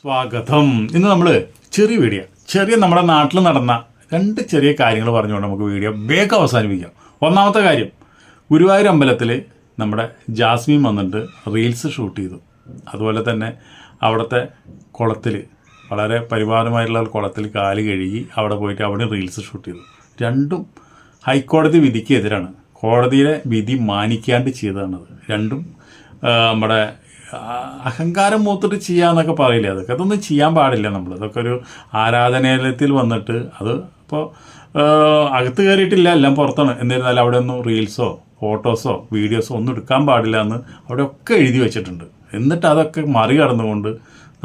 സ്വാഗതം. ഇന്ന് നമ്മൾ ചെറിയ വീഡിയോ ചെറിയ നമ്മുടെ നാട്ടിൽ നടന്ന രണ്ട് ചെറിയ കാര്യങ്ങൾ പറഞ്ഞുകൊണ്ട് നമുക്ക് വീഡിയോ വേഗം അവസാനിപ്പിക്കാം. ഒന്നാമത്തെ കാര്യം ഗുരുവായൂർ അമ്പലത്തിൽ നമ്മുടെ ജാസ്മിൻ വന്നിട്ട് റീൽസ് ഷൂട്ട് ചെയ്തു. അതുപോലെ തന്നെ അവിടുത്തെ കുളത്തിൽ വളരെ പരിപാലമായിട്ടുള്ള കുളത്തിൽ കാൽ കഴുകി അവിടെ പോയിട്ട് അവിടെ റീൽസ് ഷൂട്ട് ചെയ്തു. രണ്ടും ഹൈക്കോടതി വിധിക്ക് എതിരാണ് കോടതിയുടെ വിധി മാനിക്കാണ്ട് ചെയ്തതാണത്. രണ്ടും നമ്മുടെ അഹങ്കാരം മൂത്തിട്ട് ചെയ്യാന്നൊക്കെ പറയില്ലേ? അതൊക്കെ അതൊന്നും ചെയ്യാൻ പാടില്ല നമ്മൾ അതൊക്കെ ഒരു ആരാധനാലയത്തിൽ വന്നിട്ട് അത് ഇപ്പോൾ അകത്ത് കയറിയിട്ടില്ല എല്ലാം പുറത്താണ്. എന്നിരുന്നാലും അവിടെ ഒന്നും റീൽസോ ഫോട്ടോസോ വീഡിയോസോ ഒന്നും എടുക്കാൻ പാടില്ല എന്ന് അവിടെ ഒക്കെ എഴുതി വെച്ചിട്ടുണ്ട്. എന്നിട്ട് അതൊക്കെ മറികടന്നുകൊണ്ട്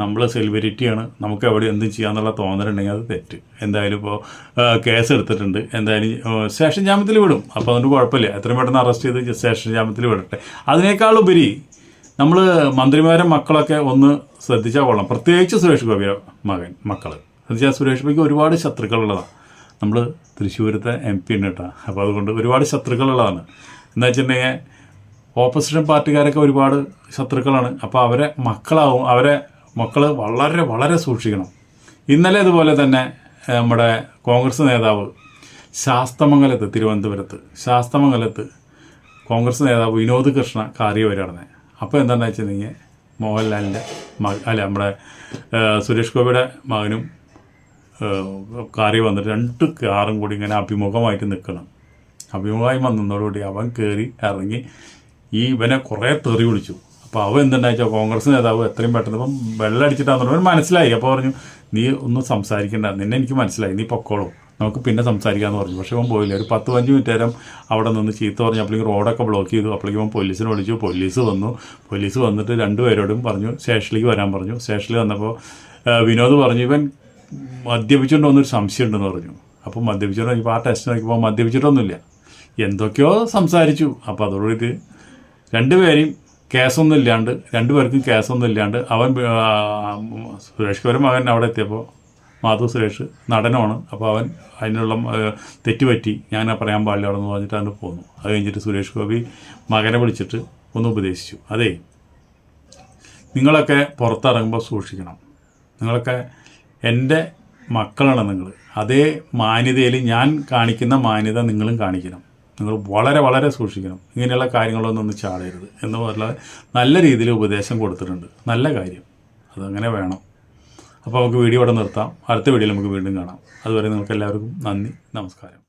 നമ്മൾ സെലിബ്രിറ്റിയാണ്. നമുക്ക് എവിടെ എന്തും ചെയ്യാന്നുള്ള തോന്നലുണ്ടെങ്കിൽ അത് തെറ്റ്. എന്തായാലും ഇപ്പോൾ കേസ് എടുത്തിട്ടുണ്ട്. എന്തായാലും സ്റ്റേഷൻ ജാമ്യത്തിൽ വിടും. അപ്പോൾ അതുകൊണ്ട് കുഴപ്പമില്ല. എത്രയും പെട്ടെന്ന് അറസ്റ്റ് ചെയ്ത് സ്റ്റേഷൻ ജാമ്യത്തിൽ വിടട്ടെ. അതിനേക്കാൾ ഉപരി നമ്മൾ മന്ത്രിമാരെ മക്കളൊക്കെ ഒന്ന് ശ്രദ്ധിച്ചാൽ കൊള്ളാം. പ്രത്യേകിച്ച് സുരേഷ് ഗോപിയുടെ മകൻ മക്കൾ എന്നുവെച്ചാൽ സുരേഷ് ഗോപിക്ക് ഒരുപാട് ശത്രുക്കളുള്ളതാണ് നമ്മൾ തൃശ്ശൂരത്തെ എം പി ഉണ്ട് കേട്ടോ. അപ്പോൾ അതുകൊണ്ട് ഒരുപാട് ശത്രുക്കളുള്ളതാണ്. എന്താ വെച്ചിട്ടുണ്ടെങ്കിൽ ഓപ്പോസിഷൻ പാർട്ടിക്കാരൊക്കെ ഒരുപാട് ശത്രുക്കളാണ്. അപ്പോൾ അവരെ മക്കളാവും അവരെ മക്കൾ വളരെ വളരെ സൂക്ഷിക്കണം. ഇന്നലെ അതുപോലെ തന്നെ നമ്മുടെ കോൺഗ്രസ് നേതാവ് ശാസ്തമംഗലത്ത് തിരുവനന്തപുരത്ത് ശാസ്തമംഗലത്ത് കോൺഗ്രസ് നേതാവ് വിനോദ് കൃഷ്ണ കാറിയ വരാണ് അപ്പോൾ എന്താണെന്ന് വെച്ചിട്ടുണ്ടെങ്കിൽ മോഹൻലാലിന്റെ മക അല്ല നമ്മുടെ സുരേഷ് ഗോപിയുടെ മകനും കാറി വന്നിട്ട് രണ്ട് കാറും കൂടി ഇങ്ങനെ അഭിമുഖമായിട്ട് നിൽക്കണം. അഭിമുഖമായി വന്നതോടുകൂടി അവൻ കയറി ഇറങ്ങി ഈ ഇവനെ കുറേ തെറി വിളിച്ചു. അപ്പോൾ അവൻ എന്തുണ്ടാച്ചാൽ കോൺഗ്രസ് നേതാവ് എത്രയും പെട്ടെന്ന് ഇപ്പം വെള്ളം അടിച്ചിട്ടാന്ന് മനസ്സിലായി. അപ്പോൾ പറഞ്ഞു നീ ഒന്നും സംസാരിക്കേണ്ട. നിന്നെ എനിക്ക് മനസ്സിലായി. നീ പൊക്കോളൂ. നമുക്ക് പിന്നെ സംസാരിക്കാമെന്ന് പറഞ്ഞു. പക്ഷേ അവൻ പോയില്ല. ഒരു പത്ത് പതിനഞ്ച് മിനിറ്റ് നേരം അവിടെ നിന്ന് ചീത്ത പറഞ്ഞു അപ്പോഴേക്കും റോഡൊക്കെ ബ്ലോക്ക് ചെയ്തു. അപ്പോഴേക്കും പോലീസിനെ വിളിച്ചു. പോലീസ് വന്നു. പോലീസ് വന്നിട്ട് രണ്ടുപേരോടും പറഞ്ഞു. സ്റ്റേഷനിലേക്ക് വരാൻ പറഞ്ഞു. സ്റ്റേഷനിൽ വന്നപ്പോൾ വിനോദ് പറഞ്ഞു ഇവൻ മദ്യപിച്ചുകൊണ്ട് വന്നൊരു സംശയം ഉണ്ടെന്ന് പറഞ്ഞു. അപ്പോൾ മദ്യപിച്ചുകൊണ്ട് നോക്കിയപ്പോൾ ആ ടെസ്റ്റ് നോക്കിയപ്പോൾ മദ്യപിച്ചിട്ടൊന്നുമില്ല. എന്തൊക്കെയോ സംസാരിച്ചു. അപ്പോൾ അതോടുകൂടി രണ്ടുപേരെയും കേസൊന്നും ഇല്ലാണ്ട് രണ്ടുപേർക്കും കേസൊന്നും ഇല്ലാണ്ട് അവൻ സുരേഷ് ഗോപി മകൻ അവിടെ എത്തിയപ്പോൾ മാധു സുരേഷ് നടനമാണ് അപ്പോൾ അവൻ അതിനുള്ള തെറ്റുപറ്റി ഞാൻ പറയാൻ പാടില്ല എന്ന് പറഞ്ഞിട്ട് അവന് പോന്നു. അത് കഴിഞ്ഞിട്ട് സുരേഷ് ഗോപി മകനെ വിളിച്ചിട്ട് ഒന്ന് ഉപദേശിച്ചു. അതേ നിങ്ങളൊക്കെ പുറത്തിറങ്ങുമ്പോൾ സൂക്ഷിക്കണം. നിങ്ങളൊക്കെ എന്റെ മക്കളാണ് നിങ്ങൾ അതേ മാന്യതയിൽ ഞാൻ കാണിക്കുന്ന മാന്യത നിങ്ങളും കാണിക്കണം. നിങ്ങൾ വളരെ വളരെ സൂക്ഷിക്കണം. ഇങ്ങനെയുള്ള കാര്യങ്ങളൊന്നും ഒന്ന് ചാടരുത് എന്ന് പറഞ്ഞാൽ നല്ല രീതിയിൽ ഉപദേശം കൊടുത്തിട്ടുണ്ട്. നല്ല കാര്യം. അതങ്ങനെ വേണം. അപ്പോൾ നമുക്ക് വീഡിയോ ഇവിടെ നിർത്താം. അടുത്ത വീഡിയോയിൽ നമുക്ക് വീണ്ടും കാണാം. അതുവരെ നിങ്ങൾക്ക് എല്ലാവർക്കും നന്ദി നമസ്കാരം.